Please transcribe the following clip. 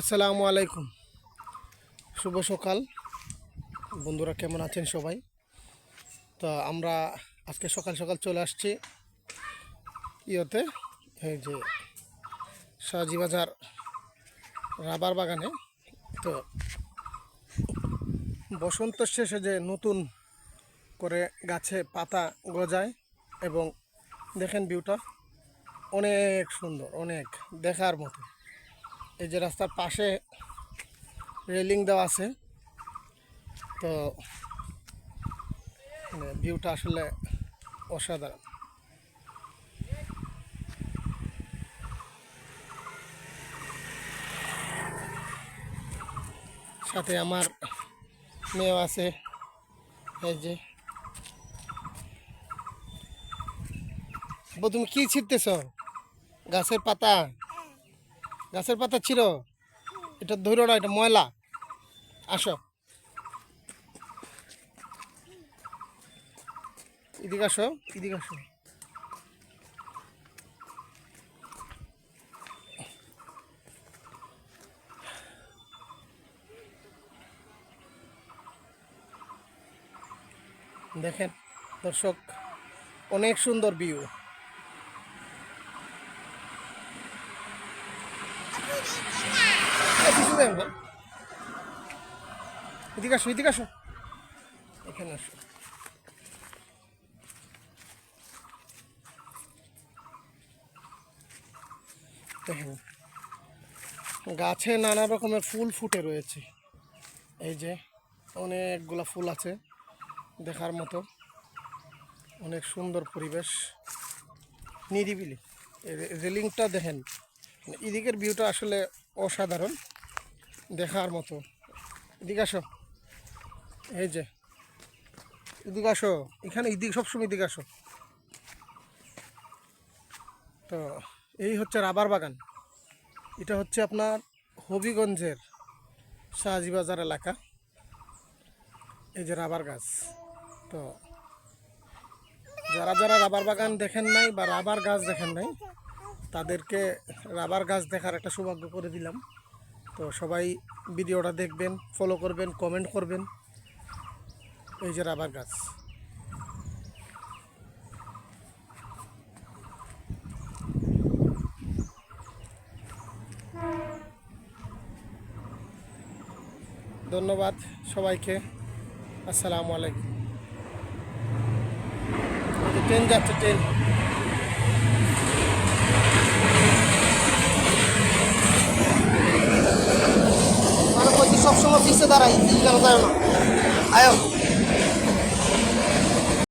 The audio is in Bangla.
আসসালামু আলাইকুম। শুভ সকাল। বন্ধুরা, কেমন আছেন সবাই? তো আমরা আজকে সকাল সকাল চলে আসছি ইয়েতে, এই যে শাহজি বাজার রাবার বাগানে। তো বসন্ত শেষে যে নতুন করে গাছে পাতা গজায় এবং দেখেন ভিউটা, অনেক সুন্দর, অনেক দেখার মতো। এই যে রাস্তার পাশে রেলিং দেওয়া আছে। তো মানে ভিউটা আসলে অসাধারণ। সাথে আমার মেয়েও আছে। এই যে। তুমি কি ছিটতেছ গাছের পাতা? গাছের পাতা ছিল। এটা ধরো না, এটা ময়লা। আসো। এদিকে আসো এদিকে আসো। দেখেন, দর্শক, অনেক সুন্দর ভিউ এদিকে আসো এদিকে আসো। এখানে আসো। গাছে নানা রকমের ফুল ফুটে রয়েছে। এই যে, অনেকগুলা ফুল আছে দেখার মতো। অনেক সুন্দর পরিবেশ। নিরিবিলি। রেলিংটা দেখেন এদিকের ভিউটা আসলে অসাধারণ। দেখার মতো। এদিকে আসো। এই যে। এদিকে আসো। এখানে এদিকে, সবসময় এদিকে আসো। তো, এই হচ্ছে রাবার বাগান। এটা হচ্ছে আপনার হবিগঞ্জের শাহজিবাজার এলাকা। এই যে রাবার গাছ। তো, যারা যারা রাবার বাগান দেখেন নাই বা রাবার গাছ দেখেন নাই, তাদেরকে রাবার গাছ দেখার একটা সৌভাগ্য করে দিলাম। তো সবাই ভিডিওটা দেখবেন ফলো করবেন কমেন্ট করবেন। এই যে রাবার গাছ। ধন্যবাদ সবাইকে। আসসালামু আলাইকুম। ট্রেন যাচ্ছে, ট্রেন। পিছিয়ে দাঁড়াই কেন যায় না। আয়ো।